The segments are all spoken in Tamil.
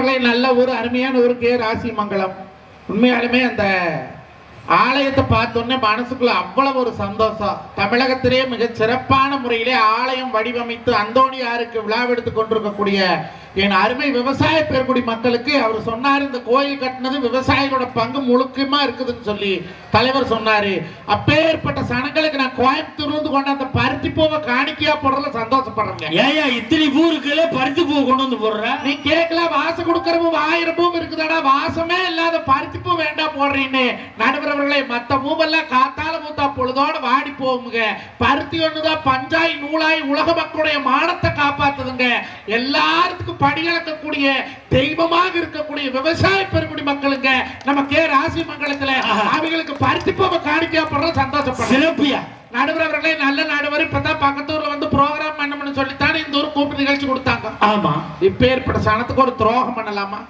நடுவரவர்களை நல்ல ஒரு அருமையான ஒரு கே ராசிமங்கலம். உண்மையாலுமே அந்த ஆலயத்தை பார்த்தோன்னே மனசுக்குள்ள அவ்வளவு ஒரு சந்தோஷம். தமிழகத்திலே மிக சிறப்பான முறையிலே ஆலயம் வடிவமைத்து அந்தோணியாருக்கு விழாவெடுத்து கொண்டிருக்கக்கூடிய என் அருமை விவசாய பெருங்குடி மக்களுக்கு அவர் சொன்னார் இந்த கோயில் கட்டினது விவசாயிகளோட பங்கு முழுக்கமா இருக்குதுன்னு சொல்லி தலைவர் சொன்னாரு. அப்பேற்பட்ட சனங்களுக்கு நான் கோயம்புத்தூர்ல இருந்து கொண்டு அந்த பருத்தி பூவை காணிக்கையா போடுறதுல சந்தோஷப்படுறேங்க. ஏயா இத்தனை இருக்குல்ல பருத்தி பூ கொண்டு வந்து போடுற? நீ கேட்கல வாசம் கொடுக்கறவும் ஆயிரம் பூ இருக்குதாடா வாசமே இல்லாத பருத்தி பூ வேண்டாம் போடுறீன்னு. நடுவரவர்களே மத்த பூவெல்லாம் காத்தால பூத்தா பொழுதோட வாடி போகுங்க. பருத்தி ஒண்ணுதான் பஞ்சாய் நூலாய் உலக மக்களுடைய மானத்தை காப்பாத்துதுங்க. எல்லாத்துக்கும் படிகளக்கக்கூடிய தெய்வமாக இருக்கக்கூடிய விவசாய பெருங்குடி மக்களுங்க நம்ம கே ராசி மங்கலத்துல. அவங்களுக்கு பருத்தி பூவை காணிக்கையா போடுறது சந்தோஷப்படுறோம். சிறப்பியா? நடுவர் அவர்களே நல்ல நடுவர். இப்பதான் பக்கத்தூர்ல வந்து ப்ரோக்ராம் பண்ணணும்னு சொல்லித்தானே இந்த ஊர் கூப்பிட்டு நிகழ்ச்சி கொடுத்தாங்க. ஆமா. இப்பேற்பட்ட சனத்துக்கு ஒரு துரோகம் பண்ணலாமா?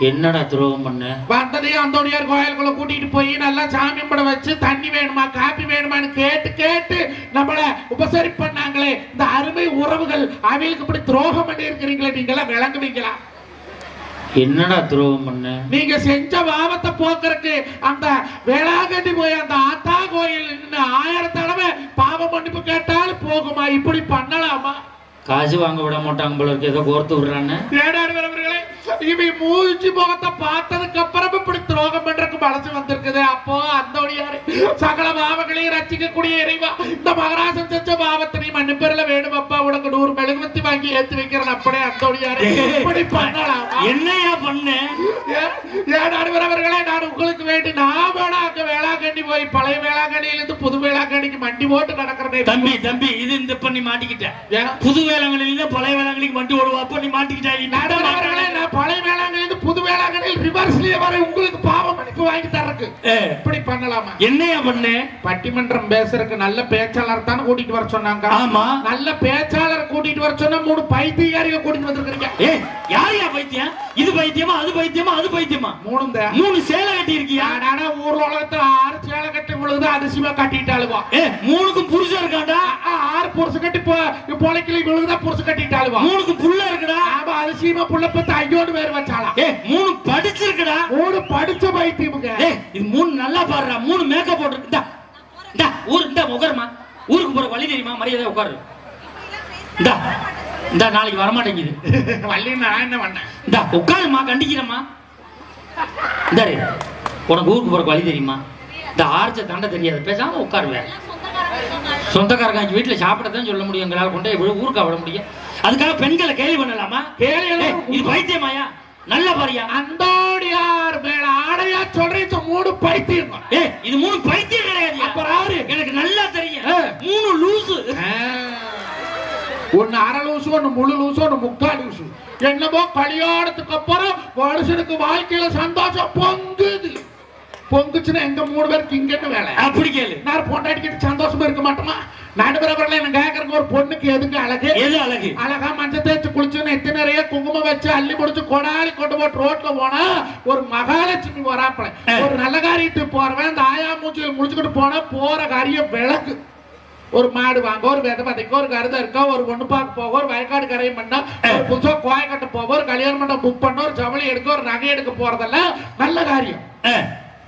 என்னடா துரோகம் பண்ண? வந்ததையும் அந்தோணியார் கோயிலுக்குள்ள கூட்டிட்டு போய் நல்லா சாமி படம் வச்சு தண்ணி வேணுமா காப்பி வேணுமான்னு கேட்டு கேட்டு நம்மள உபசரி பண்ணாங்களே இந்த அருமை உறவுகள் அவங்களுக்கு இப்படி துரோகம் பண்ணி இருக்கிறீங்களே நீங்க எல்லாம் விளங்குவீங்களா? என்னடா துரோகம் பண்ண? நீங்க செஞ்ச பாவத்தை போக்குறதுக்கு அந்த வேளாங்கண்ணி போய் அந்த ஆத்தா கோயில் ஆயிரம் தடவை பாவ மன்னிப்பு கேட்டாலும் போகுமா? இப்படி பண்ணலாமா? காசு வாங்க விட மாட்டாங்க போல இருக்கு. ஏதோ கோர்த்து விடுறான்னு. தேடாடுகிறவர்களே இவன் மூச்சு முகத்தை பார்த்ததுக்கு அப்புறம் இப்படி துரோகம் பண்றதுக்கு மனசு வந்திருக்குது. அப்போ அந்தோடியாரு சகல பாவங்களையும் ரசிக்கக்கூடிய இறைவா இந்த மகராசன் செஞ்ச பாவத்தை நீ மன்னிப்பெறல வேணும் அப்பா உனக்கு நூறு மெழுகுவத்தி வாங்கி ஏத்து வைக்கிறேன் அப்படியே அந்தோடியாரு இப்படி பண்ணலாமா? என்னையா பண்ண? ஏடாடுகிறவர்களே நான் உங்களுக்கு வேண்டி நான் வேணா போய் பழைய வேளாங்கண்ணியில இருந்து புது வேளாங்கண்ணிக்கு மண்டி போட்டு நடக்கிறேன் தம்பி தம்பி இது இந்த பண்ணி மாட்டிக்கிட்ட. ஏன்? புது வேளாங்கண்ணில பழைய வேளாங்கண்ணிக்கு வண்டி ஓடுவா அப்ப நீ மாட்டிக்கிட்டா. பழைய வேளாங்கண்ணி வேளாங்கண்ணியில் ரிவர்ஸ்லயே வர உங்களுக்கு பாவ மன்னிப்பு வாங்கி தர்றதுக்கு. ஏ, இப்படி பண்ணலாமா? என்னையா பண்ண? பட்டிமன்றம் பேசுறதுக்கு நல்ல பேச்சாளர் தானே கூட்டிட்டு வர சொன்னாங்க. ஆமா. நல்ல பேச்சாளர் கூட்டிட்டு வர சொன்னா மூணு பைத்தியக்காரிகள் கூட்டிட்டு வந்திருக்கீங்க ஏ யாரையா பைத்தியம்? இது பைத்தியமா அது பைத்தியமா அது பைத்தியமா? தான் மூணு சேலை கட்டி இருக்கியா நானா ஊர் உலகத்துல ஆறு சேலை கட்டி விழுது அதிசயமா கட்டிட்டாளுவா. ஏ மூணுக்கும் புருஷன் இருக்காண்டா ஆறு புருஷ கட்டி பொழைக்கல விழுகுதா புருஷ கட்டிட்டாளுவா. மூணுக்கு புள்ள இருக்குடா. ஆமா அதிசயமா புள்ள பத்து ஐயோடு பேர் வச்சாளா. ஏ மூணு படிச்சிருக்குடா. மூணு படிச்ச பைத்தியமுங்க. இது மூணு நல்லா பாடுறா. மூணு மேக்கப் போட்டு இந்தா ஊர் இந்த உட்காருமா ஊருக்கு போற வழி தெரியுமா? மரியாதை உட்காரு இந்தா இந்தா நாளைக்கு வரமாட்டேங்குது. வள்ளி நான் என்ன பண்ணேன்? இந்தா உட்காருமா கண்டிக்கிறேம்மா. இந்தாரு உனக்கு ஊருக்கு போற வழி தெரியுமா? இந்த ஆர்ச்ச தண்டை தெரியாது. பேசாம உட்காருவேன் சொந்தக்காரங்க வீட்டுல சாப்பிடத்தான் சொல்ல முடியும். எங்களால் கொண்டு விழு- ஊருக்கா விட முடியும். அதுக்காக பெண்களை கேள்வி பண்ணலாமா? இது பைத்தியமாயா? நல்ல பாரியா? அந்தோடியார் மேல ஆடையா சொல்றீங்க மூணு பைத்தியம் ஏ இது மூணு பைத்தியம் கிடையாது. அப்புறம் யாரு? எனக்கு நல்லா தெரியும். மூணு லூசு. ஒன்னு அரை லூசு ஒன்னு முழு லூசு ஒன்னு முக்கால் லூசு. என்னமோ கல்யாணத்துக்கு அப்புறம் மனுஷனுக்கு வாழ்க்கையில சந்தோஷம் பொங்குது. பொங்குச்சுன்னா எங்க மூணு பேருக்கு இங்கன்னு வேலை? அப்படி கேளு. நான் பொண்டாட்டிக்கிட்டு சந்தோஷமா இருக்க மாட்டோமா நடுவரவர்கள் என்ன ஒரு பொண்ணுக்கு எதுக்கு அழகு? எது அழகு? அழகா மஞ்சள் தேய்ச்சி குளிச்சு நெத்தி நிறைய குங்குமம் வச்சு அள்ளி முடிச்சு கொடாலி கொண்டு போட்டு ரோட்ல போனா ஒரு மகாலட்சுமி வராப்பல. ஒரு நல்ல காரியத்துக்கு போறவன் அந்த ஆயா மூச்சியில் முடிச்சுக்கிட்டு போனா போற காரியம் விளக்கு. ஒரு மாடு வாங்க ஒரு விதை பதைக்க ஒரு கருதை இருக்க ஒரு ஒண்ணு பார்க்க போக ஒரு வயக்காடு கரையும் பண்ண ஒரு புதுசா கோயக்கட்ட போக ஒரு கல்யாணம் பண்ண புக் பண்ண ஒரு ஜவுளி எடுக்க ஒரு நகை எடுக்க போறதெல்லாம் நல்ல காரியம்.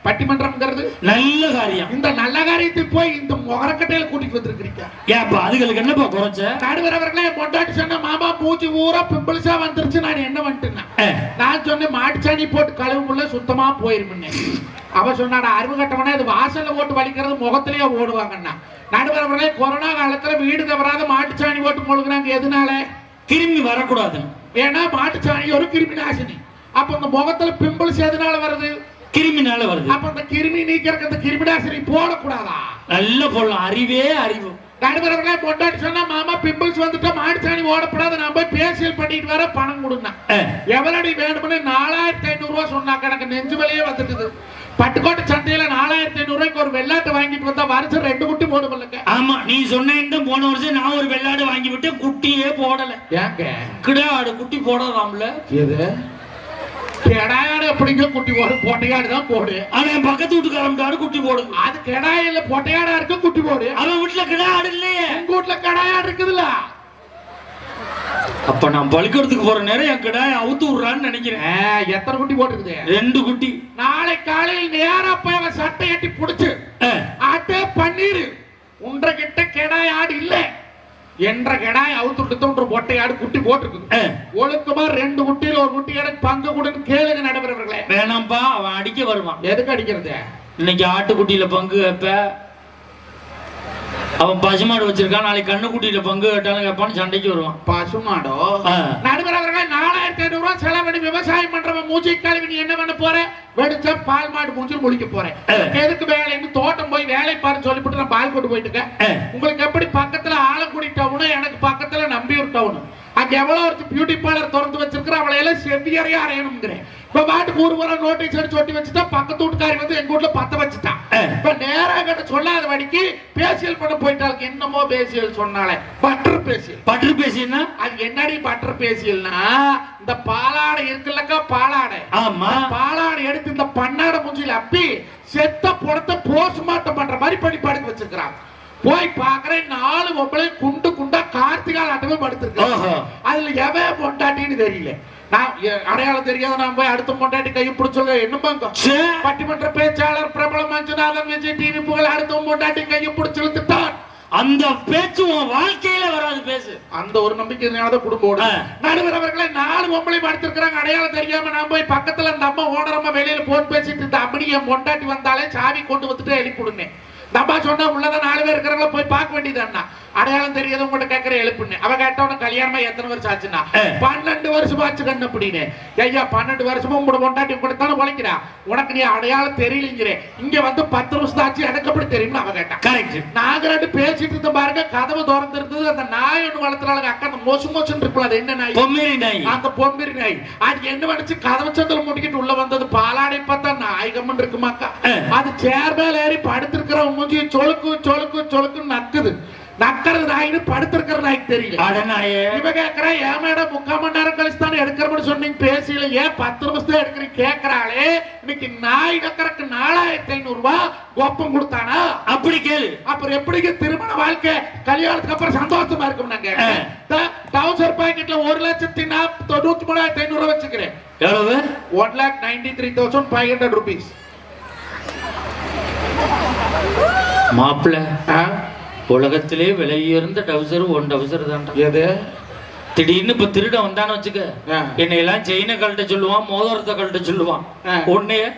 பட்டிமன்றம்ங்கிறது? நல்ல காரியம். இந்த நல்ல காரியத்துக்கு போய் இந்த முகரக்கட்டையில கூட்டிட்டு வந்திருக்கிறீங்க. ஏப்பா அதுகளுக்கு என்னப்பா குறைச்ச? நடுவர் அவர்களே பொண்டாட்டி சொன்ன மாமா மூச்சு ஊரா பிம்பிள்ஸா வந்துருச்சு நான் என்ன வந்துட்டேன் நான் சொன்னேன் மாட்டுச்சாணி போட்டு கழுவுக்குள்ள சுத்தமா போயிருமுன்னே அவ சொன்னாடா அறிவு கட்டவனே அது வாசல்ல ஓட்டு வலிக்கிறது முகத்திலேயே ஓடுவாங்கண்ணா. நடுவர் அவர்களே கொரோனா காலத்துல வீடு தவறாத மாட்டுச்சாணி போட்டு முழுகுறாங்க எதனால? திரும்பி வரக்கூடாது. ஏன்னா மாட்டுச்சாணி ஒரு கிருமி நாசினி. அப்ப இந்த முகத்துல பிம்பிள்ஸ் எதனால வருது? கிருமினால வருது. அப்ப இந்த கிருமி நீக்கிறதுக்கு இந்த கிருமி நாசினி போடக்கூடாதா? நல்ல போடலாம் அறிவே அறிவு. நடுவர்களே பொண்டாட்டி சொன்னா மாமா பிம்பிள்ஸ் வந்துட்டா மாட்டுச்சாணி ஓடப்படாது. நான் போய் பேசியல் பண்ணிட்டு வர பணம் கொடுங்க ஏ, எவ்வளடி வேணும்னு நாலாயிரத்தி ஐநூறு ரூபாய் சொன்னாக்க எனக்கு நெஞ்சு வலியே வந்துட்டுது. பட்டுக்கோட்டை சந்தையில நாலாயிரத்தி ஐநூறு ரூபாய்க்கு ஒரு வெள்ளாட்டு வாங்கிட்டு வந்தா வருஷம் ரெண்டு குட்டி போடுமில்லங்க ஆமா நீ சொன்ன போன வருஷம் நான் ஒரு வெள்ளாடு வாங்கி விட்டு குட்டியே போடல. ஏங்க? கிடாடு குட்டி போடலாம்ல. எது? கெடாயாடு எப்படிங்க குட்டி போடு? பொட்டையாடு தான் போடு. ஆனா என் பக்கத்து வீட்டுக்காரம்டாடு குட்டி போடுது அது கெடாயில பொட்டையாடா இருக்கு குட்டி போடு. அவன் வீட்டுல கிடாடு இல்லையே. உங்க வீட்டுல கெடாயாடு இருக்குதுல்ல? அப்ப நான் பலிக்கிறதுக்கு போற நேரம் என் கிடாய அவுத்து விடுறான்னு நினைக்கிறேன். எத்தனை குட்டி போட்டுருக்குது? ரெண்டு குட்டி. நாளை காலையில் நேரா போய் அவன் சட்டை கட்டி புடிச்சு ஆட்டே பன்னீர் உன்ற கிட்ட கெடாய் ஆடு இல்ல. என்ற கெடாய் அவுத்துட்டு தோன்ற பொட்டை ஆடு குட்டி போட்டிருக்குது. ஆ. ஒழுக்கமா ரெண்டு குட்டியில ஒரு குட்டி எனக்கு பங்கு கொடுன்னு கேளுங்க நடைபெறவர்களே. வேணாம்பா அவன் அடிக்க வருவான். எதுக்கு அடிக்கிறது? இன்னைக்கு ஆட்டுக்குட்டியில பங்கு வைப்ப அவன் பசுமாடு வச்சிருக்கான். நாளைக்கு கண்ணுக்குட்டியில பங்கு கேட்டாலும் கேட்பான்னு சண்டைக்கு வருவான். பசுமாடோ? ஆ. நடுவரவர்களே நாலாயிரத்தி ஐநூறு ரூபாய் செலவழி விவசாயம் பண்றவன் மூச்சு கழுவி நீ என்ன பண்ண போற வெடிச்ச பால் மாடு மூஞ்சில் முடிக்க போறேன். எதுக்கு வேலைன்னு தோட்டம் போய் வேலை பாருன்னு சொல்லிவிட்டு நான் பால் கொண்டு போயிட்டு இருக்கேன். உங்களுக்கு எப்படி பக்கத்துல ஆலங்குடி டவுனு எனக்கு பக்கத்துல நம்பியூர் டவுனு அங்க எவ்வளவு ஒரு பியூட்டி பார்லர் திறந்து வச்சிருக்கிற அவளை எல்லாம் செவ்வியறையா அறையணுங்கிறேன் இப்ப பாட்டுக்கு ஒரு முறை நோட்டீஸ் அடிச்சு ஒட்டி வச்சுட்டா பக்கத்து வீட்டுக்காரி வந்து எங்க வீட்டுல பத்த வச்சுட்டான் ஆ. இப்ப நேரா கிட்ட சொல்லாத வடிக்கு பேசியல் பண்ண போயிட்டாளுக்கு என்னமோ பேசியல் சொன்னாலே பட்டர் பேசியல் பற்று பேசினா அது என்னடி பட்டர் பேசியல்னா இந்த பாலாடை இருக்குல்லக்கா பாலாடை. ஆமா. பாலாடை எடுத்து இந்த பண்ணாடை மூஞ்சில அப்பி செத்த புடத்தை போஸ்ட்மார்ட்டம் பண்ற மாதிரி பண்ணி படுக்க வச்சிருக்கிறாங்க போய் பாக்குறேன் நாலு பொம்பளை குண்டு குண்டா கார்த்திகால் ஆட்டமே ஓஹோ. படுத்திருக்கு அதுல எவன் பொண்டாட்டின்னு தெரியல. நான் அடையாளம் தெரியாத நான் போய் அடுத்த பொண்டாட்டி கையை பிடிச்சோங்க என்ன பாங்க சே. பட்டிமன்ற பேச்சாளர் பிரபல மஞ்சுநாதன் விஜய் டிவி புகழ் அடுத்த பொண்டாட்டி கையை பிடிச்சு இழுத்துட்டான். அந்த பேச்சு உன் வாழ்க்கையில வராது பேசு. அந்த ஒரு நம்பிக்கையினால குடும்பம். நடுவர் அவர்களை நாலு பொம்பளை படுத்திருக்கிறாங்க. அடையாளம் தெரியாம நான் போய் பக்கத்துல அந்த அம்மா ஓனரம்மா வெளியில போன் பேசிட்டு இருந்த அப்படி என் பொண்டாட்டி வந்தாலே சாவி கொண்டு வந்துட்டு எழுப்பி விடுங்க அம்மா சொன்னா உள்ளதான் நாலு பேர் இருக்கிறவங்கள போய் பார்க்க வேண்டியது அடையாளம் தெரியாத உங்கள்கிட்ட கேட்கிற எழுப்புன்னு. அவ கேட்டவன கல்யாணமா எத்தனை வருஷம் ஆச்சுன்னா. பன்னெண்டு வருஷம் ஆச்சு கண்ணு அப்படின்னு ஐயா பன்னெண்டு வருஷமும் உங்களோட கூட தானே உழைக்கிறா? உனக்கு நீ அடையாளம் தெரியலங்கிற. இங்க வந்து பத்து வருஷம் ஆச்சு எனக்கு எப்படி தெரியும்னு அவ கேட்டா. கரெக்ட் நாங்க ரெண்டு பேசிட்டு இருந்த பாருங்க கதவு திறந்து இருந்தது அந்த நாய் ஒண்ணு வளர்த்துறாங்க அக்கா அந்த மொசு மொசுன்னு இருக்குல்ல அது என்ன நாய்? பொம்மேரி நாய். அந்த பொம்பிரி நாய். அது என்ன பண்ணிச்சு கதவு சந்தில முடிக்கிட்டு உள்ள வந்தது? பாலாடை பார்த்தா நாயகம்னு இருக்குமாக்கா. அது சேர் மேல ஏறி படுத்திருக்கிற மூஞ்சி சொலுக்கு சொலுக்கு சொலுக்குன்னு நக்குது நக்கிறது நாயின்னு படுத்திருக்கிற நாய்க்கு தெரியல அட நாயே இவ கேக்குறா ஏன் மேடம் முக்கால் மணி நேரம் கழிச்சு தானே எடுக்கிறோம்னு சொன்னீங்க பேசல ஏன் பத்து நிமிஷத்துல எடுக்கிறீங்க கேக்குறாளே இன்னைக்கு நாய் நக்கறக்கு நாலாயிரத்தி ஐநூறு ரூபாய் ஒப்பம் கொடுத்தானா அப்படி கேளு அப்புறம் எப்படிங்க திருமண வாழ்க்கை கல்யாணத்துக்கு அப்புறம் சந்தோஷமா இருக்கும் நாங்க. டவுசர் பாக்கெட்ல ஒரு லட்சத்தி நாற்பது தொண்ணூத்தி மூணாயிரத்தி ஐநூறு ரூபாய் வச்சுக்கிறேன் எவ்வளவு one lakh ninety three thousand five hundred rupees மாப்பிள்ள உலகத்திலே விலையுயர்ந்த டவுசர் ஒன் டவுசர் தான்டா. எது? திடீர்னு இப்ப திருட வந்தான்னு வச்சுக்க. ஆ. என்னை எல்லாம் செயினை கழட்ட சொல்லுவான். மோதிரத்தை கழட்ட சொல்லுவான். உன்னைய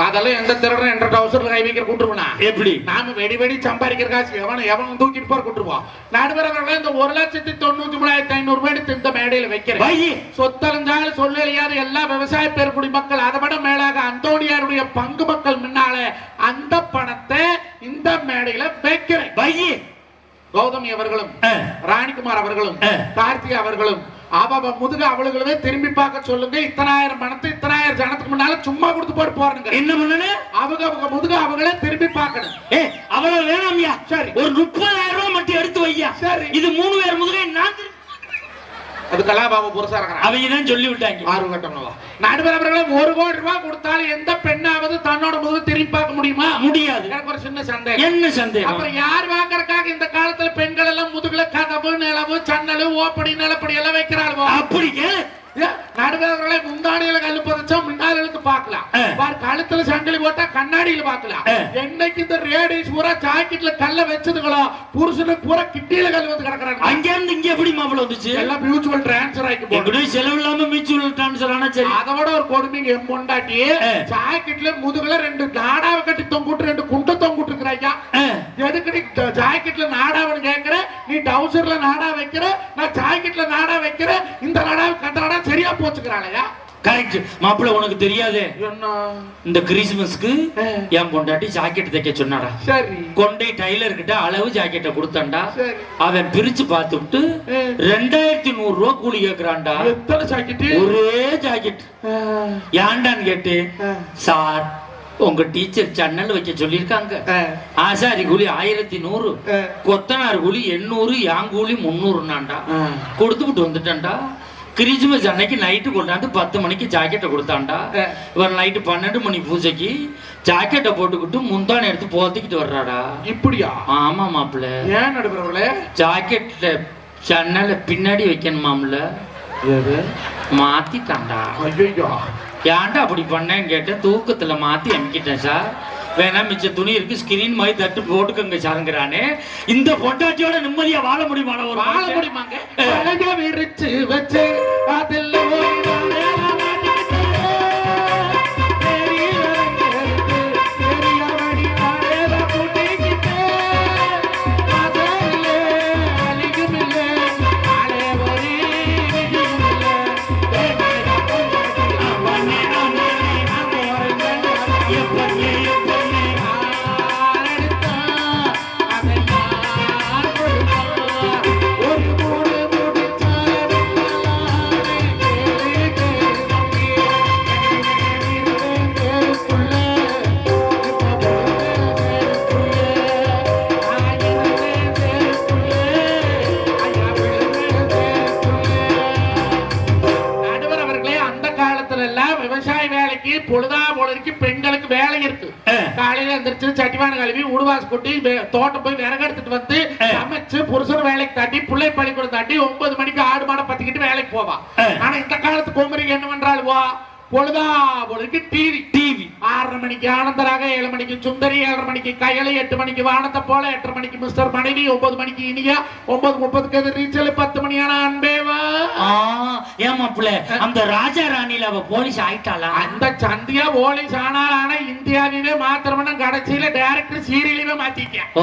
அதெல்லாம் எந்த திருடன் என்ற டவுசர்ல கை வைக்கிற கூட்டுருவனா? எப்படி? நாம வெடி வெடி சம்பாதிக்கிற காசு எவன் எவன் தூக்கிட்டு போற கூட்டுருவோம் நடுவரவர்கள் இந்த ஒரு லட்சத்தி தொண்ணூத்தி மூணாயிரத்தி ஐநூறு எடுத்து இந்த மேடையில வைக்கிறேன். வை சொத்தழிஞ்சாலும் சொல்லலையாத எல்லா விவசாய பெருக்குடி மக்கள் அதை விட மேலாக அந்தோணியாருடைய பங்கு மக்கள் முன்னாலே அந்த பணத்தை இந்த மேடையில வைக்கிறேன். வை கௌதமி அவர்களும். ராணிகுமார் அவர்களும். கார்த்திகா அவர்களும் அவ முதுக அவளுகளவே திரும்பி பார்க்க சொல்லுங்க. இத்தனாயிரம் பணத்தை இத்தனாயிரம் ஜனத்துக்கு முன்னால சும்மா கொடுத்து போட்டு போறாங்க என்ன பண்ணனு? அவங்க அவங்க முதுக அவங்களே திரும்பி பார்க்கணும். ஏ அவ்வளவு வேணாம்யா சரி. ஒரு முப்பதாயிரம் ரூபாய் மட்டும் எடுத்து வையா. சரி. இது மூணு பேர் முதுகை நான் அது கலாபாபு புருஷா இருக்கிறான் அவங்க தான் சொல்லி விட்டாங்க ஆறு கட்டணம் நடுவர் அவர்களே ஒரு கோடி ரூபாய் கொடுத்தாலும் எந்த பெண்ணாவது தன்னோட முதுகு திரும்பி பார்க்க முடியுமா? முடியாது. எனக்கு ஒரு சின்ன சந்தேகம். என்ன சந்தேகம்? அப்புறம் யார் வாங்குறதுக்காக இந்த காலத்துல பெண்கள் எல்லாம் முதுகுல கதவு நிலவு சன்னலு ஓப்படி நிலப்படி எல்லாம் வைக்கிறாளுவோ? அப்படி கேளு நடுவர்களே முந்தாடியில கல்லு பதிச்சா முன்னால இழுத்து பார்க்கலாம். ஆ. பாரு கழுத்துல சங்கிலி போட்டா கண்ணாடியில பார்க்கலாம். ஆ. என்னைக்கு இந்த ரேடிஸ் பூரா ஜாக்கெட்ல கல்ல வச்சதுங்களோ புருஷனுக்கு பூரா கிட்டியில கல் வந்து கிடக்குறாங்க அங்க இருந்து இங்க எப்படி மாப்பிள்ள வந்துச்சு? எல்லாம் மியூச்சுவல் டிரான்ஸ்ஃபர் ஆகி எப்படியும் செலவு இல்லாம மியூச்சுவல் ட்ரான்ஸ்ஃபர் ஆனா சரி. அதை விட ஒரு கொடுமைங்க என் பொண்டாட்டி. ஜாக்கெட்ல முதுகுல ரெண்டு நாடாவை கட்டி தொங்குட்டு ரெண்டு குண்டை தொங்குட்டு இருக்கிறாய்யா எதுக்கு நீ ஜாக்கெட்ல நாடாவன்னு கேக்குற? நீ டவுசர்ல நாடா வைக்கிற? நான் ஜாக்கெட்ல நாடா வைக்கிற? இந்த நாடா அந்த நாடா சரியா போச்சுக்கிறாளையா? கரெக்ட் மாப்பிள்ள உனக்கு தெரியாதே? என்ன? இந்த கிறிஸ்மஸ்க்கு ஆ. என் பொண்டாட்டி ஜாக்கெட் தைக்க சொன்னாடா. சரி. கொண்டை டைலர் கிட்ட அளவு ஜாக்கெட்டை கொடுத்தான்டா. சரி. அவன் பிரிச்சு பார்த்துட்டு. ரெண்டாயிரத்தி நூறு ரூபா கூலி கேக்குறான்டா. ஒரே ஜாக்கெட் ஏன்டான்னு கேட்டு சார் உங்க டீச்சர் சன்னல் வைக்க சொல்லியிருக்காங்க. ஆசாரி கூலி ஆயிரத்தி நூறு. கொத்தனார் கூலி எண்ணூறு யாங் கூலி முந்நூறுனாண்டா ஆ. கொடுத்துட்டு வந்துட்டான்டா. கிறிஸ்துமஸ் அன்னைக்கு நைட்டு கொண்டாந்து பத்து மணிக்கு ஜாக்கெட்டை கொடுத்தான்டா. ஆ. இவன் நைட்டு பன்னெண்டு மணி பூஜைக்கு ஜாக்கெட்டை போட்டுக்கிட்டு முந்தானை எடுத்து போத்திக்கிட்டு வர்றாடா. இப்படியா? ஆமா மாப்பிள்ள. ஏன் நடுக்கிறவங்களே ஜாக்கெட்ல ஜன்னலை பின்னாடி வைக்கணுமாம்ல எது? மாத்திட்டான்டா. ஐயோ ஏன்டா அப்படி பண்ணேன்னு கேட்டேன். தூக்கத்துல மாத்தி அமைக்கிட்டேன் சார். வேணா மிச்ச துணி இருக்கு ஸ்கிரீன் மாதிரி தட்டு போட்டுக்கங்க சாருங்கிறானே. இந்த பொட்டாட்டியோட நிம்மதியா வாழ முடியுமான ஒரு வாழ முடியுமாங்க? அழக விரிச்சு வச்சு அதில் சட்டிவான கழுவி உடுவாசு கொட்டி வே- தோட்டம் போய் விறகு எடுத்துட்டு வந்து. சமைச்சு புருஷன் வேலைக்கு தாட்டி பிள்ளை பள்ளிக்கூடம் தாட்டி ஒன்பது மணிக்கு ஆடு மாடை பத்திக்கிட்டு வேலைக்கு போவா. ஆ. ஆனா இந்த காலத்து குமரிக்கு என்ன பண்றாள் வா? பொழுதா பொழுதுக்கு டிவி டிவி ஆறரை மணிக்கு ஆனந்தராக ஏழு மணிக்கு சுந்தரி ஏழரை மணிக்கு கையலை எட்டு மணிக்கு வானத்தை போல எட்டரை மணிக்கு மிஸ்டர் மனைவி ஒன்பது மணிக்கு இனியா ஒன்பது முப்பதுக்கு அது ரீச்சல் பத்து மணியான அன்பேவா. ஏமாப்புல அந்த ராஜா ராணியில அவ போலீஸ் ஆயிட்டாளா? அந்த சந்தியா போலீஸ் ஆனால் ஆனா இந்தியாவிலே மாத்திரம்னா கடைசியில டைரக்டர் சீரியலையே மாத்திட்டேன். ஓ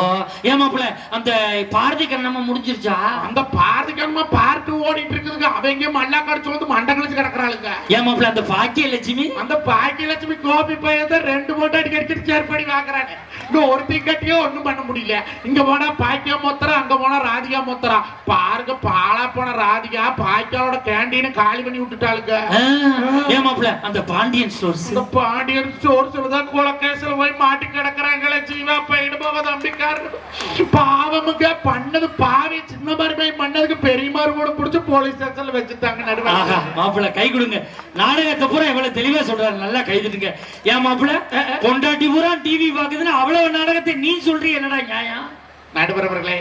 ஏமாப்புல அந்த பாரதி கண்ணம்மா முடிஞ்சிருச்சா? அந்த பார்த்துக்கணுமா பார்த்து ஓடிட்டு இருக்குதுங்க. அவங்க மல்லா கடிச்சு வந்து மண்டை கழிச்சு கிடக்குறாளுங்க. ஏமாப்புல அந்த பாக்கியலட்சுமி? அந்த பாக்கியலட்சுமி கோபி பையன் ரெண்டு போட்டு அடிக்க அடிக்கிட்டு சேர்ப்படி வாங்குறாங்க இங்க ஒருத்தி கட்டியோ ஒண்ணும் பண்ண முடியல. இங்க போனா பாக்கியா மொத்தரா அங்க போனா ராதிகா மொத்தரா பாருங்க பாலா போன ராதிகா பாக்கியாவோட கேண்டீனை காலி பண்ணி விட்டுட்டாளுங்க? ஆ, ஏமாப்புல அந்த பாண்டியன் ஸ்டோர்ஸ் இந்த பாண்டியன் ஸ்டோர் சொல்லுதான் குலக்கேசல போய் மாட்டி கிடக்குறாங்களே ஜீவா பையனு போக தம்பிக்காரன். பாவமுங்க பண்ணது பாவி சின்ன மருமை பண்ணதுக்கு பெரிய மருமோட புடிச்சு போலீஸ் ஸ்டேஷன்ல வச்சுட்டாங்க நடுவாங்க மாப்பிள்ள கை கொடுங்க. நாடகத்தை பூரா இவ்வளவு தெளிவா சொல்றாரு. நல்லா கை தட்டுங்க. ஏன் மாப்பிள்ள பொண்டாட்டி பூரா டிவி பாக்குதுன்னா அவ்வளவு நாடகத்தை நீ சொல்றீ என்னடா நியாயம்? நடுவரவர்களே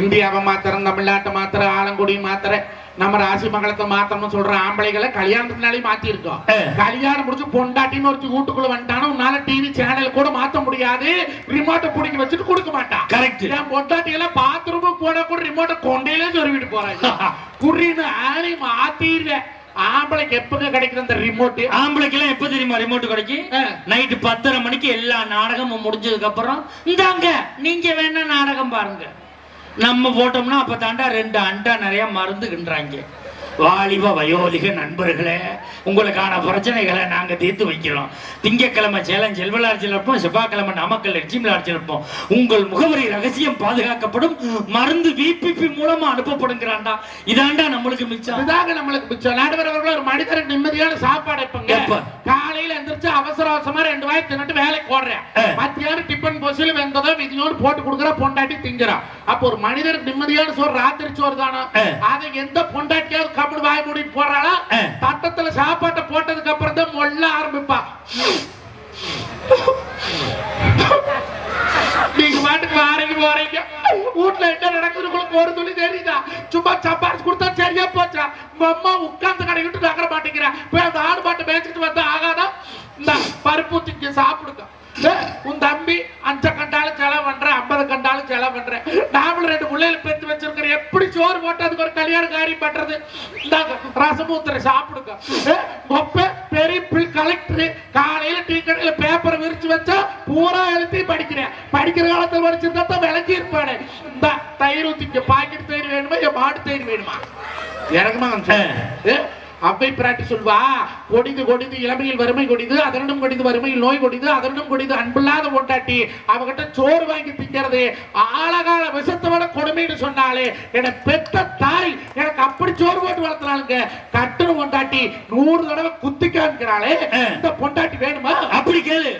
இந்தியாவை மாத்திரம் தமிழ்நாட்டை மாத்திர ஆலங்குடி மாத்திர நம்ம ராசி மங்களத்தை மாத்திரம்னு சொல்ற ஆம்பளைகளை கல்யாணத்தினாலே மாத்தி இருக்கோம் ஆ. கல்யாணம் முடிச்சு பொண்டாட்டின்னு ஒரு வீட்டுக்குள்ள வந்துட்டானா உன்னால டிவி சேனல் கூட மாத்த முடியாது. ரிமோட்டை பிடிக்க வச்சுட்டு கொடுக்க மாட்டான் Correct. என் பொண்டாட்டி எல்லாம் பாத்ரூம் போட கூட ரிமோட்டை கொண்டையிலே சொருவிட்டு போறாங்க. குறின்னு ஆளி மாத்திடுவேன் ஆம்பளைக்கு எப்பங்க கிடைக்குது அந்த ரிமோட் ஆம்பளைக்கு எல்லாம் எப்ப தெரியுமா ரிமோட் கிடைக்கும் ஆ. நைட்டு பத்தரை மணிக்கு எல்லா நாடகமும் முடிஞ்சதுக்கு அப்புறம் இந்தாங்க நீங்க வேணா நாடகம் பாருங்க. நம்ம போட்டோம்னா அப்ப தாண்டா ரெண்டு அண்டா நிறைய மருந்துகின்றாங்க. வாலிப வயோதிக நண்பர்களே உங்களுக்கான பிரச்சனைகளை நாங்க தீர்த்து வைக்கிறோம். திங்கட்கிழமை சேலம் செல்வலாட்சியில் இருப்போம் செவ்வாய்க்கிழமை நாமக்கல் லட்சுமிலாட்சியில் இருப்போம் உங்கள் முகவரி ரகசியம் பாதுகாக்கப்படும். மருந்து விபிபி மூலமா அனுப்பப்படுங்கிறான்டா. இதாண்டா நம்மளுக்கு மிச்சம். இதாங்க நம்மளுக்கு மிச்சம். நடுவரவர்கள் ஒரு மனிதருக்கு நிம்மதியான சாப்பாடு வைப்பங்க. எப்ப? காலையில எந்திரிச்சு அவசர அவசரமா ரெண்டு வாய் தின்னுட்டு வேலைக்கு போடுறேன் ஆ. மத்தியானம் டிபன் பொசில் வெந்ததோ விதியோடு போட்டு கொடுக்குற பொண்டாட்டி திங்கிறான் அப்போ ஒரு மனிதருக்கு நிம்மதியான சோறு ராத்திரி சோறு தானோ. அதை எந்த பொண்டாட்டியாவது கம்முடு வாய் மூடிட்டு போறாளா. தட்டத்துல சாப்பாட்டை போட்டதுக்கு அப்புறம் தான் மொல்ல ஆரம்பிப்பா நீங்க பாட்டுக்கு வாரீங்க போறீங்க. வீட்டுல என்ன நடக்குது உங்களுக்கு ஒரு துளி தெரியுதா? சும்மா சப்பாத்தி கொடுத்தா சரியா போச்சா? உங்க அம்மா உட்கார்ந்து கடை விட்டு நகர மாட்டேங்கிறேன் போய் அந்த ஆடு மாட்டை மேய்ச்சிட்டு வந்தா ஆகாதா? இந்த பருப்பு திங்க சாப்பிடுங்க. உன் தம்பி அஞ்ச கண்டாலும் செலவு பண்ற ஐம்பது கண்டாலும் செலவு பண்ற நாமளும் ரெண்டு பிள்ளைகளை பெத்து வச்சிருக்கிற எப்படி சோறு போட்டு அதுக்கு ஒரு கல்யாண காரியம் பண்றது? இந்தாங்க ரசம் ஊத்துற சாப்பிடுங்க. ஏ, ஒப்ப பெரிய பில் கலெக்டர் காலையில டீ கடையில பேப்பரை விரிச்சு வச்சா பூரா எழுதி படிக்கிறேன். படிக்கிற காலத்துல படிச்சிருந்தா தான் விளங்கி இருப்பானே இந்த தயிர் ஊத்திக்க. பாக்கெட் தயிர் வேணுமா? என் மாடு தயிர் வேணுமா? இறங்குமா அவ்வை பிராட்டி சொல்வா கொடிது கொடிது இளமையில் வறுமை கொடிது அதனிடம் கொடிது வறுமையில் நோய் கொடிது அதனிடம் கொடிது அன்பில்லாத பொண்டாட்டி. அவகிட்ட சோறு வாங்கி திங்கிறது ஆழகால விஷத்தை விட கொடுமைன்னு சொன்னாலே என பெத்த தாய் எனக்கு அப்படி சோறு போட்டு வளர்த்துனாலுங்க கட்டுன பொண்டாட்டி நூறு தடவை குத்தி காமிக்கிறாளே இந்த பொண்டாட்டி வேணுமா? அப்படி கேளு.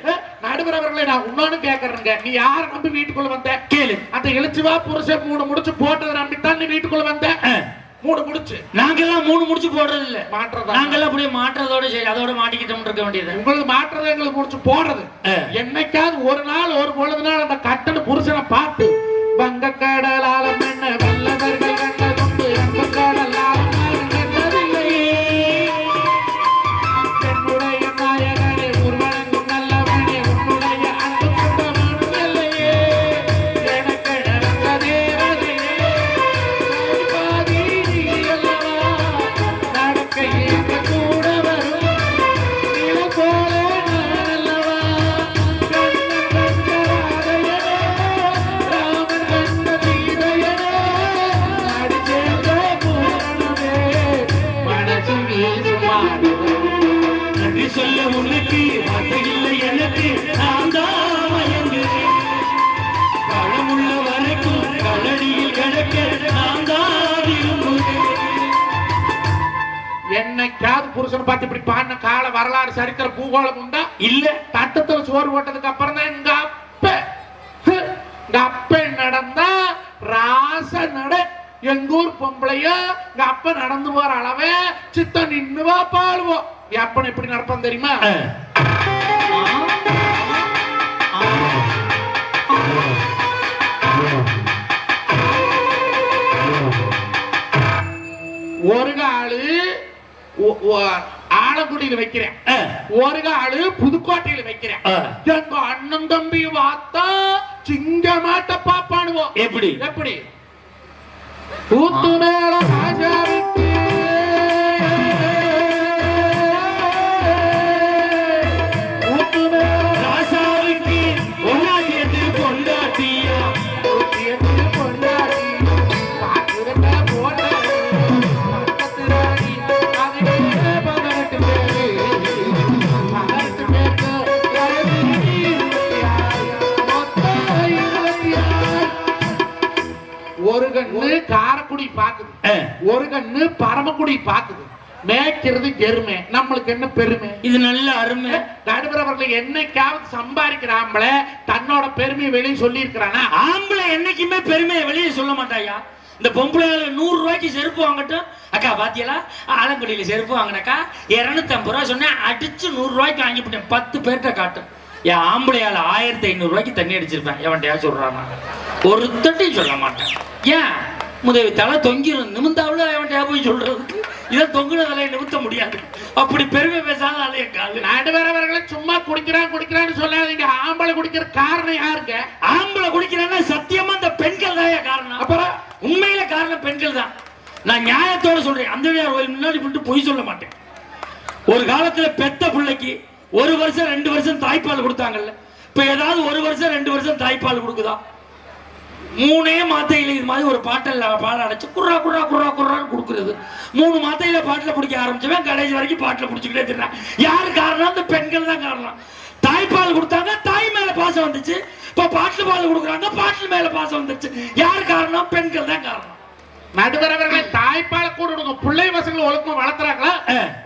நடுவரவர்களை நான் இன்னொன்னு கேட்கறேங்க நீ யார நம்பி வீட்டுக்குள்ள வந்த? கேளு. அந்த எழுச்சிவா புருஷன் மூணு முடிச்சு போட்டதை நம்பித்தான் நீ வீட்டுக்குள்ள வந்த? ஆ. மூணு முடிச்சு நாங்கெல்லாம் மூணு முடிச்சு போடுறது இல்ல மாற்றதா நாங்கெல்லாம் அப்படியே மாற்றதோட சரி அதோட மாட்டிக்கிட்டோம் இருக்க வேண்டியது. உங்களுக்கு மாற்றுறது எங்களுக்கு முடிச்சு போடுறது. என்னைக்காவது ஒரு நாள் ஒரு பொழுது நாள் அந்த கட்டண புருஷனை பார்த்து வங்க கடலால மண்ண வல்லவர்கள் ராச நட எங்க ஊர் பொம்பளைய எங்க அப்ப நடந்து போற அளவே சித்த நின்னுவா பாடுவோம் அப்பன் எப்படி நடப்பான் தெரியுமா? ஒரு காலு ஆலங்குடியில வைக்கிறேன். ஒரு காலு புதுக்கோட்டையில வைக்கிறேன். எங்க அண்ணன் தம்பி வாத்தா சிங்கமாட்ட பாப்பானுவோம் எப்படி? எப்படி? ஊத்து மேல ஒரு கண்ணு பரமக்குடி பாக்குது மேய்க்கிறது எருமை நம்மளுக்கு என்ன பெருமை? இது நல்ல அருமை. நடுவர் அவர்கள் என்னைக்காவது சம்பாதிக்கிற ஆம்பளை தன்னோட பெருமையை வெளியே சொல்லி இருக்கிறானா ஆம்பளை என்னைக்குமே பெருமையை வெளியே சொல்ல மாட்டாயா இந்த பொம்பளை நூறு ரூபாய்க்கு செருப்பு வாங்கட்டும். அக்கா பாத்தியலா? ஆலங்குடியில செருப்பு வாங்கினக்கா இருநூத்தி ஐம்பது ரூபா சொன்னேன் அடிச்சு நூறு ரூபாய்க்கு வாங்கிவிட்டேன். பத்து பேர்கிட்ட காட்டும். என் ஆம்பளையால ஆயிரத்தி ஐநூறு ரூபாய்க்கு தண்ணி அடிச்சிருப்பேன். எவன்டையா சொல்றான்? ஒருத்தட்டையும் சொல்ல மாட்டேன். ஏன்? முதவி தலை தொங்கிரும். நிமிந்தாவில் அவன் போய் சொல்றதுக்கு. இதை தொங்குன தலையை நிமித்த முடியாது. அப்படி பெருமை பேசாத அலைய என் நான் நடுவர் அவர்களை சும்மா குடிக்கிறான் குடிக்கிறான்னு சொல்லாதீங்க. ஆம்பளை குடிக்கிற காரணம் யாருங்க ஆம்பளை குடிக்கிறான்னா சத்தியமா இந்த பெண்கள் தான் காரணம். அப்புறம் உண்மையில காரணம் பெண்கள் தான். நான் நியாயத்தோட சொல்றேன். அந்த முன்னாடி மட்டும் பொய் சொல்ல மாட்டேன். ஒரு காலத்துல பெத்த பிள்ளைக்கு ஒரு வருஷம் ரெண்டு வருஷம் தாய்ப்பால் கொடுத்தாங்கல்ல. இப்ப ஏதாவது ஒரு வருஷம் ரெண்டு வருஷம் தாய்ப்பால் கொடுக்குதா? மூணே மாத்தையில இது மாதிரி ஒரு பாட்டில் பால் அடைச்சு குர்ரா குர்ரா குர்ரா குர்ரான்னு கொடுக்குறது. மூணு மாத்தையில பாட்டில் பிடிக்க ஆரம்பிச்சவன் கடைசி வரைக்கும் பாட்டில் பிடிச்சிக்கிட்டே தின்னான் யார் காரணம்? அந்த பெண்கள் தான் காரணம். தாய்ப்பால் கொடுத்தாங்க தாய் மேல பாசம் வந்துச்சு. இப்ப பாட்டில் பால் கொடுக்குறாங்க பாட்டில் மேல பாசம் வந்துச்சு. யார் காரணம்? பெண்கள் தான் காரணம். நடுவர் அவர்களை தாய்ப்பால கூட விடுங்க பிள்ளை பசங்களை ஒழுக்கமா வளர்த்துறாங்களா.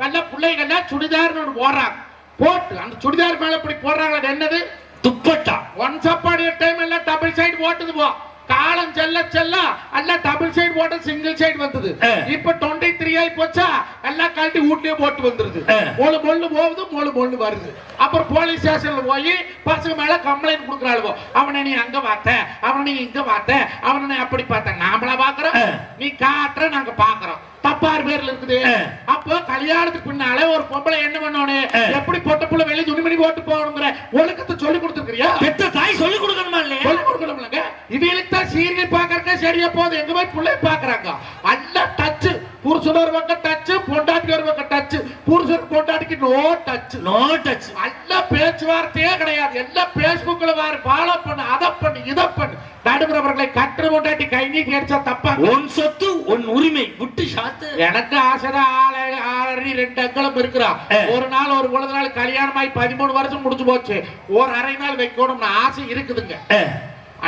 வெள்ள பிள்ளைகள்லாம் சுடிதார்னு ஒண்ணு போடுறாங்க. போட்டு அந்த சுடிதார் மேல இப்படி போடுறாங்களா என்னது? துப்பட்டா. ஒன்ஸ் அப்பாடி டைம் எல்லாம் டபுள் சைடு ஓட்டுது போ. காலம் செல்ல செல்ல எல்லாம் டபுள் சைடு போட்டு சிங்கிள் சைடு வந்தது. இப்ப டுவெண்ட்டி த்ரீ ஆகி போச்சா எல்லாம் கழட்டி வீட்லயே போட்டு வந்துருது. மொழு மொழு போகுது மொழு மொழு வருது. அப்புறம் போலீஸ் ஸ்டேஷன்ல போய் பசங்க மேல கம்ப்ளைண்ட் கொடுக்குறாளுவோ. அவனை நீ அங்க பார்த்த அவனை நீ இங்க பார்த்த அவனை அப்படி பார்த்த. நாமளா பாக்குறோம். நீ காட்டுற நாங்க பாக்குறோம் தப்பாறு பேர்ல இருக்குது. அப்போ கல்யாணத்துக்கு பின்னாலே ஒரு பொம்பளை என்ன பண்ணணும் ஆ. எப்படி பொட்ட புள்ள வெளியே துணிமணி போட்டு போகணுங்கிற ஒழுக்கத்தை சொல்லி கொடுத்துருக்கிறியா? பெத்த தாய் சொல்லி கொடுக்கணுமா இல்லையா? சொல்லி கொடுக்கணும்லங்க. இவங்களுக்கு தான் சீரியல் பாக்குறக்க சரியா போகுது. எங்க போய் பிள்ளை பாக்குறாங்க அல்ல டச் புருஷன் ஒரு பக்கம் டச் பொண்டாட்டி ஒரு பக்கம் டச் புருஷன் பொண்டாட்டிக்கு நோ டச் நோ டச் நல்ல பேச்சுவார்த்தையே கிடையாது. எல்லாம் பேஸ்புக்ல வாரு ஃபாலோ பண்ணு அதை பண்ணு இதை பண்ணு. நடுமுறவர்களை கற்று பொண்டாட்டி கை நீட்டி அடிச்சா தப்பா உன் சொத்து உன் உரிமை. விட்டு சாத்து. எனக்கு ஆசைதான் ஆளு ஆறடி ரெண்டு அங்கலம் இருக்கிறா. ஒரு நாள் ஒரு நாள் கல்யாணம் ஆகி பதிமூணு வருஷம் முடிஞ்சு போச்சு. ஒரு அரை நாள் வைக்கணும்னு ஆசை இருக்குதுங்க.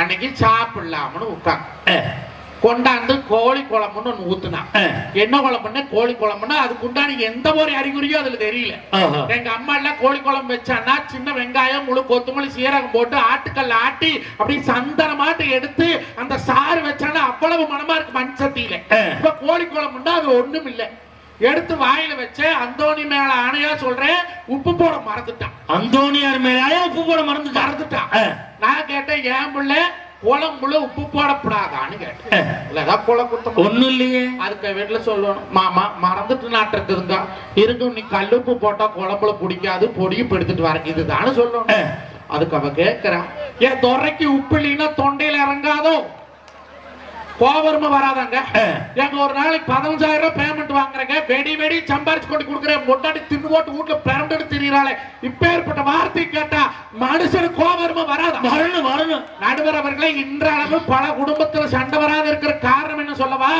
அன்னைக்கு சாப்பிடலாம்னு உட்காந்து கொண்டாந்து கோழி குழம்புன்னு ஒண்ணு ஊத்துனான். என்ன குழம்புன்னா? கோழி குழம்புன்னா அதுக்கு உண்டான எந்த ஒரு அறிகுறியும் அதுல தெரியல. எங்க அம்மா எல்லாம் கோழி குழம்பு வச்சான்னா சின்ன வெங்காயம் முழு கொத்தமல்லி சீரகம் போட்டு ஆட்டுக்கல் ஆட்டி அப்படி சந்தனமாட்டு எடுத்து அந்த சாறு வச்சானா அவ்வளவு மனமா இருக்கு மண் சட்டியில. இப்ப கோழி குழம்புன்னா அது ஒண்ணும் இல்ல. எடுத்து வாயில வச்ச அந்தோணி மேல ஆணையா சொல்றேன் உப்பு போட மறந்துட்டான். அந்தோனியார் மேலாயா உப்பு போட மறந்துட்டார் மறந்துட்டான். நான் கேட்டேன் ஏன் புள்ள? குழம்புல உப்பு போடப்படாதான்னு கேட்டேன். அஹ். இல்லதான் குழ குத்தம் ஒண்ணும் இல்லையே. அதுக்கு வீட்டுல சொல்லணும். மாமா மறந்துட்டு நாட்டுக்கு இருந்தா இருக்கும் நீ கல்லுப்பு போட்டா குழம்புல பிடிக்காது பொடியும் எடுத்துட்டு வர இதுதானே சொல்லணும். அதுக்கு அவ கேக்குறான் என் துறைக்கு உப்பு இல்லைன்னா தொண்டையில இறங்காதோ? கோபரமா வராதாங்க. எங்க ஒரு நாளைக்கு பதினஞ்சாயிரம் ரூபாய் பேமெண்ட் வாங்குறேங்க. வெடி வெடி சம்பாரிச்சு கொண்டு கொடுக்குறேன். முன்னாடி தின்னு போட்டு வீட்டுல பிறண்டு திரியறாளே. இப்பேற்பட்ட வார்த்தை கேட்டா மனுஷனுக்கு கோபரமா வராதா? வரணும் வரணும். நடுவர் அவர்களே இன்றளவு பல குடும்பத்துல சண்டை வராத இருக்கிற காரணம் என்ன சொல்லவா.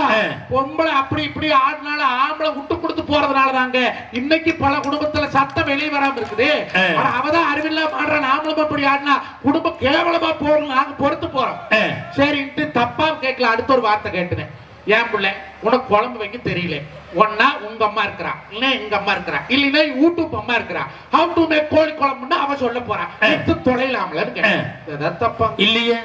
பொம்பளை அப்படி இப்படி ஆடினால ஆம்பளை விட்டு கொடுத்து போறதுனால தாங்க இன்னைக்கு பல குடும்பத்துல சத்தம் வெளியே வராம இருக்குது. அவதான் அறிவில்லாம ஆடுறான். ஆம்பளை அப்படி ஆடினா குடும்பம் கேவலமா போறோம் நாங்க பொறுத்து போறோம். சரின்ட்டு தப்பா கேட்கல. அடுத்த ஒரு வார்த்தை கேட்டுனேன். ஏன் பிள்ளை? உனக்கு குழம்பு வைக்க தெரியல. ஒன்னா உங்க அம்மா இருக்கிறா. இல்ல எங்க அம்மா இருக்கிறா. இல்லைன்னா யூடியூப் அம்மா இருக்கிறா. ஹவு டு மேக் கோழி குழம்புன்னு அவ சொல்ல போறா. ஆ. எடுத்து தொலைலாம்லன்னு கேட்டேன். தப்பா? இல்லையே.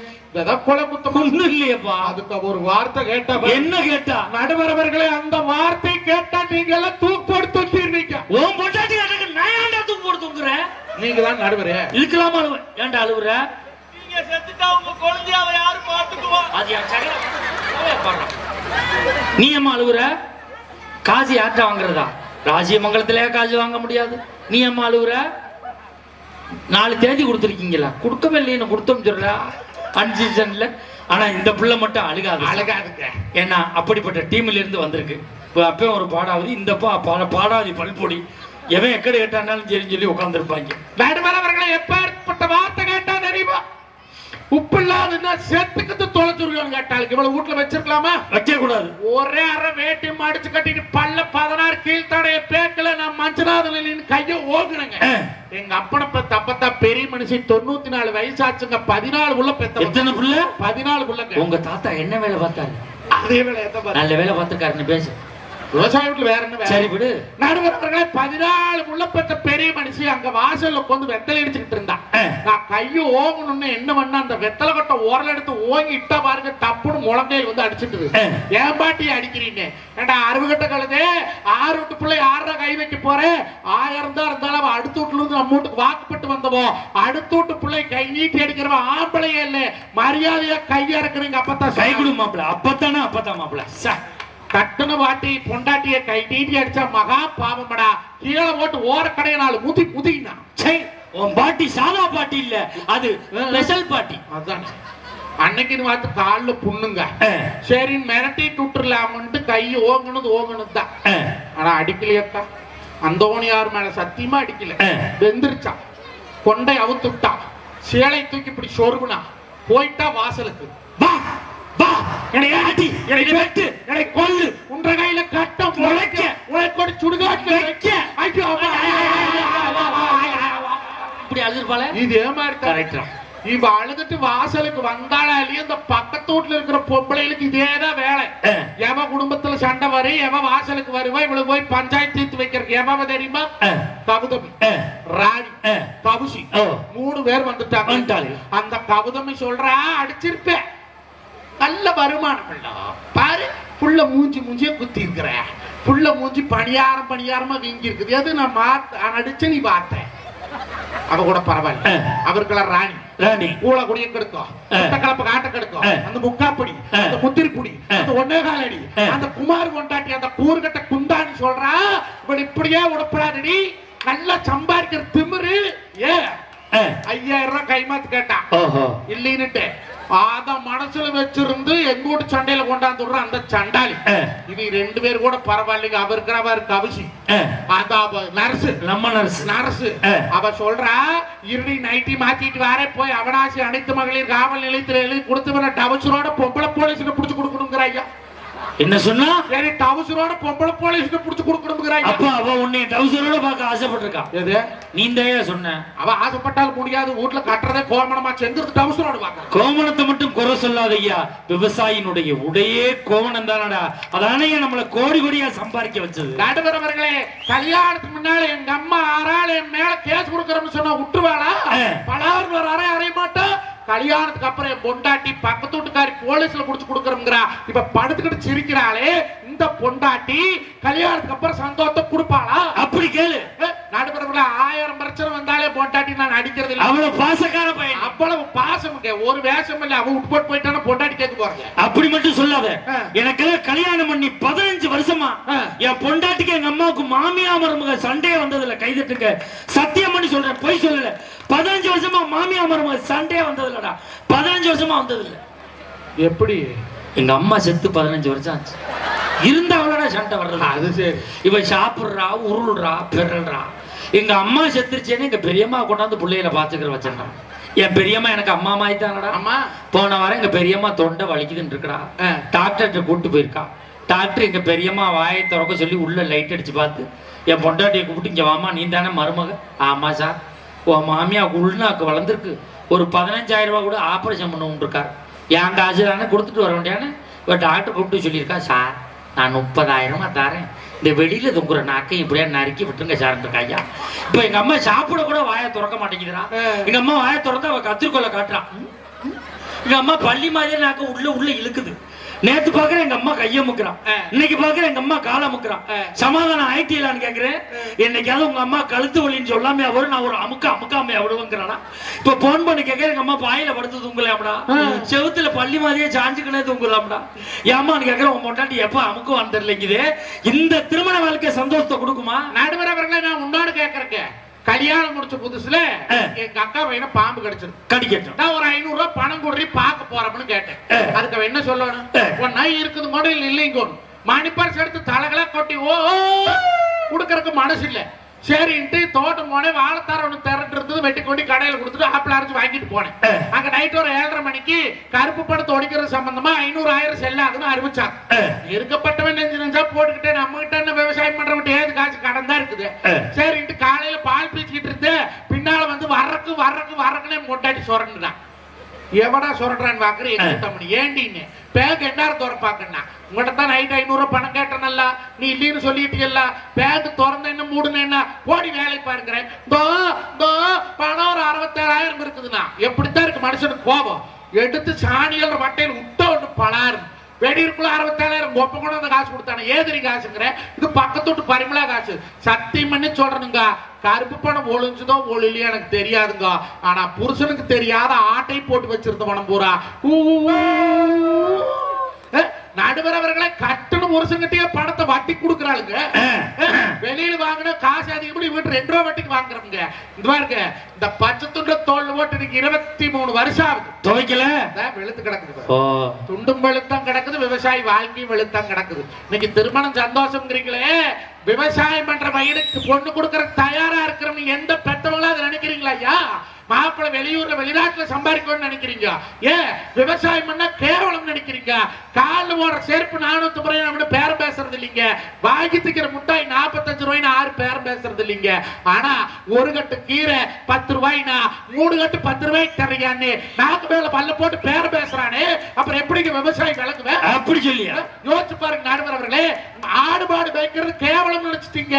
ஒரு வார்த்தை கேட்டா என்ன கேட்டா? நடுவர் அவர்களே அந்த வார்த்தை கேட்டா நீங்க எல்லாம் தூக்கு போட்டு எனக்கு நான் ஏன்டா தூக்கு போட்டு தூக்குறேன் நீங்க தான் நடுவரே. இதுக்கெல்லாம் அழுவ? ஏன்டா அழுவுற? நீங்க செத்துட்டா உங்க குழந்தைய அவ யாரு பாத்துக்குவா? அது என் சகல பாடுறான் நீ ஏம்மா அழுவுற காசு யார்கிட்ட வாங்குறதா? ராஜ்யமங்கலத்திலே காசு வாங்க முடியாது. நீ ஏம்மா அழுவுற நாலு தேதி கொடுத்துருக்கீங்களா கொடுக்கவே இல்லைன்னு கொடுத்தோம் சொல்றா அன்சீசன்ல ஆனா இந்த பிள்ளை மட்டும் அழுகாது. அழகாதுங்க. ஏன்னா அப்படிப்பட்ட டீம்ல இருந்து வந்திருக்கு. இப்போ அப்பயும் ஒரு பாடாவது இந்த பா பாட- பாடாதி பல்பொடி. எவன் எக்கடி கேட்டானாலும் சரின்னு சொல்லி உட்காந்துருப்பாங்க நடுவர் அவர்களே எப்பேற்பட்ட வார்த்தை கேட்டா தெரியுமா? உப்பு இல்லாதுன்னா செத்துக்கிட்டு தொலைச்சுருவோம் கேட்டாளுக்கு இவ்வளவு வீட்டுல வச்சிருக்கலாமா? வைக்க கூடாது ஒரே அரை வேட்டி மடிச்சு கட்டிட்டு பல்ல பதினாறு கீழ்த்தடைய பேக்கல நான் மஞ்சளாதுல கைய ஓகுனங்க. எங்க அப்பனை பெத்த அப்பத்தா பெரிய மனுஷன் தொண்ணூத்தி நாலு வயசாச்சுங்க பதினாலு உள்ள பெத்த எத்தனை பிள்ளை? பதினாலு புள்ளங்க. உங்க தாத்தா என்ன வேலை பார்த்தாரு? அதே வேலை. நல்ல வேலை பார்த்துருக்காருன்னு பேசு. விவசாய வீட்டுல வேற என்ன? சரி விடு. நடுவர் அவர்களே பதினாலு பெத்த பெரிய மனுஷன் அங்க வாசல்ல உட்காந்து வெத்தலை அடிச்சுக்கிட்டு இருந்தான். நான் கைய ஓங்கணும்னு என்ன பண்ண அந்த வெத்தலை கொட்டை ஓரல் எடுத்து ஓங்கி இட்டா பாருங்க டப்புன்னு முழங்கையில் வந்து அடிச்சிட்டு ஆ. ஏன் பாட்டி அடிக்கிறீங்க? ஏண்டா அறுபகட்ட கழுது? ஆறு வீட்டு பிள்ளை ஆறரை கை வைக்க போறேன் ஆயிரம் தான் இருந்தாலும் அவன் அடுத்த வீட்டுல இருந்து நம்ம வீட்டுக்கு வாக்குப்பட்டு வந்தவோ? அடுத்த வீட்டு பிள்ளை கை நீட்டி அடிக்கிறவன் ஆம்பளையே இல்ல. மரியாதையா கையா இருக்கிறீங்க அப்பத்தான் கை கொடு மாப்பிள அப்பத்தானே அப்பத்தான் மாப்பிள கட்டுன வாட்டி பொண்டாட்டிய கை நீட்டி அடிச்சா மகா பாவமடா. கீழே போட்டு ஓரக்கடைய நாலு முதி முதினா சே உன் பாட்டி சாதா பாட்டி இல்ல அது ஸ்பெஷல் பாட்டி. அதான். அன்னைக்குன்னு பார்த்து காலில் புண்ணுங்க. சரி மிரட்டிட்டு விட்டுறலாமன்ட்டு கை ஓங்கணுது ஓங்கணுது தான். ஆனா அடிக்கலையக்கா. அந்தோணியார் மேல சத்தியமா அடிக்கல. வெந்திருச்சான் கொண்டை அவுத்துட்டா. சேலை தூக்கி இப்படி சொருகுனா. போயிட்டா வாசலுக்கு. வா. வா என்னை அடி என்னை வெட்டு என்னை கொல்லு உன்ற கையில கட்டம் முளைக்க உனக்கு சுடுகாட்டு வைக்க ஐயோ. இப்படி அழுதுருப்பாள இது ஏமாறி கரெக்டா இவ அழுதுட்டு வாசலுக்கு வந்தாளா இல்லையா இந்த பக்கத்து வீட்டுல இருக்கிற பொம்பளைகளுக்கு இதேதான் வேலை ஆ. எவ குடும்பத்துல சண்டை வரும் எவ வாசலுக்கு வருவா இவளுக்கு போய் பஞ்சாயத்து தீர்த்து வைக்கிறதுக்கு எவ தெரியுமா. கவுதமி. ராணி. கவுசி. மூணு பேர் வந்துட்டாங்க. அந்த கவுதமி சொல்றா அடிச்சிருப்பேன் நல்ல வருமானம் பாரு புள்ள மூஞ்சி மூஞ்சியே குத்தி இருக்கிற புள்ள மூஞ்சி பணியாரம் பணியாரமா வீங்கி இருக்குது எது நான் மாத்த அடிச்சு நீ பார்த்த அவ கூட பரவாயில்ல ஆ. அவருக்கெல்லாம் ராணி ராணி குடிய கெடுக்கும். கலப்ப காட்ட கெடுக்கும். அந்த முக்காப்படி. அந்த முத்திரிப்புடி. அந்த ஒன்னே காலடி ஆ. அந்த குமார் கொண்டாட்டி அந்த கூறுகட்ட குந்தான்னு சொல்றா இவன் இப்படியே உடப்படாதடி நல்லா சம்பாதிக்கிற திமிரு ஏ. ஐயாயிரம் ரூபாய் கைமாத்து கேட்டான் இல்லைன்னுட்டு அத மனசுல வச்சிருந்து எங்க வீட்டு சண்டையில கொண்டாந்து விடுற அந்த சண்டாளி. இது ரெண்டு பேர் கூட பரவாயில்லைங்க அவ இருக்கிறவர் கவிசி. அவ நர்ஸ். நம்ம நர்ஸ். நரசு ஆ. அவ சொல்றா இருடி நைட்டி மாத்திட்டு வாரே போய் அவனாசி அனைத்து மகளிர் காவல் நிலையத்தில் எழுதி கொடுத்து டவசரோட பொம்பளை போலீஸ்க்கு புடிச்சு கொடுக்கணுங்கிறாங்க என்ன சொன்னா? சரி டவசரோட பொம்பளை போலீஸ்க்கு புடிச்சு கொடுக்கணுங்கிறாங்க அப்ப அவ உன்னை டவுசரோட பார்க்க ஆசைப்பட்டிருக்கா? எது? நீ தான் சொன்ன? அவ ஆசைப்பட்டால் முடியாது வீட்டுல கட்டுறதே கோமணமா செஞ்சிருந்து டவசரோட பாக்க கோவணத்தை மட்டும் குறை சொல்லாத ஐயா விவசாயினுடைய உடையே கோவணம் தானடா. அதானே நம்மள கோடி கோடியா சம்பாதிக்க வச்சது. நடுவர் அவர்களே கல்யாணத்துக்கு முன்னால எங்க அம்மா ஆறாள் என் மேல கேஸ் கொடுக்கறோம்னு சொன்னா விட்டுருவாளா? ஆ. பலாறு ஒரு அறை அறைய மாட்டோம் கல்யாணத்துக்கு அப்புறம் என் பொண்டாட்டி பக்கத்து வீட்டுக்காரி போலீஸ்ல புடிச்சு கொடுக்கறோம்ங்கிறா. இப்ப படுத்துக்கிட்டு சிரிக்கிறாளே இந்த பொண்டாட்டி கல்யாணத்துக்கு அப்புறம் சந்தோஷத்தை கொடுப்பாளா? அப்படி கேளு. நடுவர்கள ஆயிரம் பிரச்சனை வந்தாலே பொண்டாட்டி நான் அடிக்கிறது இல்ல அவ்வளவு பாசக்கார பையன். அவ்வளவு பாசம். ஒரு வேஷம் இல்ல. அவ விட்டு போட்டு போயிட்டானா பொண்டாட்டி கேட்க போறாங்க. அப்படி மட்டும் சொல்லாத. ஆ. எனக்கெல்லாம் கல்யாணம் பண்ணி பதினஞ்சு வருஷமா. என் பொண்டாட்டிக்கு எங்க அம்மாவுக்கு மாமியா மருமக சண்டையே வந்ததில்ல. கைதட்டுங்க சத்தியம் பண்ணி சொல்றேன். பொய் சொல்லல. மாமியா மருமக சண்டையே வந்ததில்லடா. பதினஞ்சு வருஷமா வந்ததில்ல. எப்படி? எங்க அம்மா செத்து பதினஞ்சு வருஷம் ஆச்சு. இருந்தாவளடா சண்டை வர்றது. அது சரி. இவ சாப்பிடுறா உருளுறா பிறல்றா எங்க அம்மா செத்துருச்சேன்னு எங்க பெரியம்மா கொண்டாந்து பிள்ளைகளை பாத்துக்கிற வச்சிருந்தான் என் பெரியம்மா எனக்கு அம்மா மாதிரி தானடா ஆமா போன வாரம் எங்க பெரியம்மா தொண்டை வலிக்குதுன்னு இருக்கடா. டாக்டர்கிட்ட கூட்டு போயிருக்கா. டாக்டர் எங்க பெரியம்மா வாயை திறக்க சொல்லி உள்ள லைட் அடிச்சு பார்த்து என் பொண்டாட்டியை கூப்பிட்டு இங்க வாமா நீ தானே மருமக? ஆமா சார் உன் மாமியா உள்நாக்கு வளர்ந்துருக்கு. ஒரு பதினஞ்சாயிரம் ரூபாய் கூட ஆபரேஷன் பண்ண இருக்கார் என் காசு தானே கொடுத்துட்டு வர வேண்டியானே இப்போ டாக்டர் கூப்பிட்டு சொல்லியிருக்கா சார் நான் முப்பதாயிரமா தரேன். இந்த வெளியில தொங்குற நாக்கை இப்படியே நறுக்கி விட்டுருங்க சார் ஐயா. இப்போ எங்க அம்மா சாப்பிட கூட வாயை திறக்க மாட்டேங்குதுடா. எங்க அம்மா வாயை திறந்தா அவ கத்திரிக்கோலை காட்டுறான் எங்க அம்மா பள்ளி மாதிரியே நாக்க உள்ள உள்ள இழுக்குது. நேத்து பாக்குறேன் எங்க அம்மா கைய முக்குறான். இன்னைக்கு பாக்குறேன் எங்க அம்மா காலை முக்குறான். சமாதானம் ஆயிட்டீங்களான்னு கேக்குறேன் என்னைக்காவது உங்க அம்மா கழுத்து வலின்னு சொல்லாம அவரு நான் ஒரு அமுக்க அமுக்காம விடுவேங்கிறானா இப்ப போன் பண்ணி கேட்க எங்க அம்மா பாயில படுத்து தூங்கலாம்டா செவுத்துல பள்ளி மாதிரியே சாஞ்சுக்கினே தூங்கலாம்டா ஏமான்னு கேக்குறேன் உன் பொண்டாட்டி எப்ப அமுக்குவான்னு தெரியலங்குது. இந்த திருமண வாழ்க்கை சந்தோஷத்தை கொடுக்குமா? நடுவர் அவர்களே நான் உன்னோடு கேட்கறேங்க கல்யாணம் முடிச்ச புதுசுல. எங்க அக்கா பையனை பாம்பு கடிச்சிருக்கு கடிக்கட்டும் நான் ஒரு ஐநூறு ரூபாய் பணம் கொடுறி பார்க்க போறோம்னு கேட்டேன். அதுக்கு என்ன சொல்லணும். ஒன்னா இருக்குது மாடல் இல்லைங்க ஒண்ணு மணிப்பர்ஸ் எடுத்து தலைகளா கொட்டி ஓ கொடுக்கறதுக்கு மனசு இல்ல சரின்ட்டு தோட்டம் போனேன் வாழைத்தார ஒன்று திரட்டு இருந்தது வெட்டி கொண்டு கடையில் கொடுத்துட்டு ஆப்பிள் அரைச்சு வாங்கிட்டு போனேன். அங்க நைட் ஒரு ஏழரை மணிக்கு கருப்பு படத்தை ஒடிக்கிறது சம்பந்தமா ஐநூறு ஆயிரம் செல்லாதுன்னு அறிவிச்சாங்க. இருக்கப்பட்டவன் நெஞ்சு நெஞ்சா போட்டுக்கிட்டே நம்ம கிட்ட விவசாயம் பண்றவன் ஏது காசு கடன் தான் இருக்குது. சரின்ட்டு காலையில பால் பீச்சிக்கிட்டு இருந்து பின்னால வந்து வர்றக்கு வர்றக்கு வர்றக்குனே மொட்டாட்டி சுரண்டுதான் எவடா சுரண்டான்னு பாக்குற? எங்க ஏண்டின்னு. பேங்க் என்னாரும் திறப்பாக்கண்ணா உங்கள்கிட்ட தான் நைட் ஐநூறு பணம் கேட்டனல்ல. நீ இல்லைன்னு சொல்லிட்டீங்கல்ல பேங்க் திறந்த என்ன மூடுன என்ன ஓடி வேலை பாருங்கிறேன். தோ தோ பணம் ஒரு அறுபத்தேழாயிரம் இருக்குதுண்ணா. எப்படித்தான் இருக்கு மனுஷனுக்கு கோபம்? எடுத்து சாணிகள் வட்டையில் விட்ட ஒன்று பலாரு வெடியிருக்குள்ள அறுபத்தேழாயிரம். ஒப்ப கூட அந்த காசு கொடுத்தானே. ஏதிரி காசுங்கிற? இது பக்கத்து விட்டு பரிமளா காசு. சத்தியம் பண்ணி சொல்றேனுங்க. கருப்பு பணம் ஒளிஞ்சுதோ ஒளிலையோ எனக்கு தெரியாதுங்க. ஆனா புருஷனுக்கு தெரியாத ஆட்டை போட்டு வச்சிருந்த பணம் பூரா ஊ, நடுவர் அவர்களை கட்டண புருஷன்கிட்டயே பணத்தை வட்டி கொடுக்குறாளுங்க. வெளியில வாங்கின காசு அதிகப்படி வீட்டு ரெண்டு ரூபா வட்டிக்கு வாங்குறவங்க. இந்த பாருங்க இந்த பச்சை துண்ட தோல் போட்டு இன்னைக்கு இருபத்தி மூணு வருஷம் ஆகுது. துவைக்கல? வெளுத்து கிடக்குது துண்டும் வெளுத்தம் கிடக்குது விவசாயி வாழ்க்கையும் வெளுத்தம் கிடக்குது. இன்னைக்கு திருமணம் சந்தோஷம்ங்கிறீங்களே விவசாயம் பண்ற பையனுக்கு பொண்ணு கொடுக்கற தயாரா இருக்கிறவங்க எந்த பெத்தவங்களா அதை நினைக்கிறீங்களா ஐயா? மாப்பிள்ளை வெளியூர்ல வெளிநாட்டுல சம்பாதிக்கணும்னு நினைக்கிறீங்க? ஏன் விவசாயம் பண்ணா கேவலம் நினைக்கிறீங்க? காலில் போடுற செருப்பு நானூத்தி முறை நம்ம பேரம் பேசுறது இல்லைங்க. வாங்கி திக்கிற முட்டாய் நாற்பத்தஞ்சு ரூபாய்னு ஆறு பேரம் பேசுறது இல்லைங்க. ஆனா ஒரு கட்டு கீரை பத்து ரூபாய்னா மூணு கட்டு பத்து ரூபாய்க்கு தரையான்னு நாக்கு மேல பல்ல போட்டு பேரம் பேசுறானே. அப்புறம் எப்படிங்க விவசாயி விளக்குவேன் அப்படி சொல்லியா? யோசிச்சு பாருங்க நடுவர் அவர்களே ஆடு மாடு மேய்க்கிறது கேவலம் நினைச்சிட்டீங்க.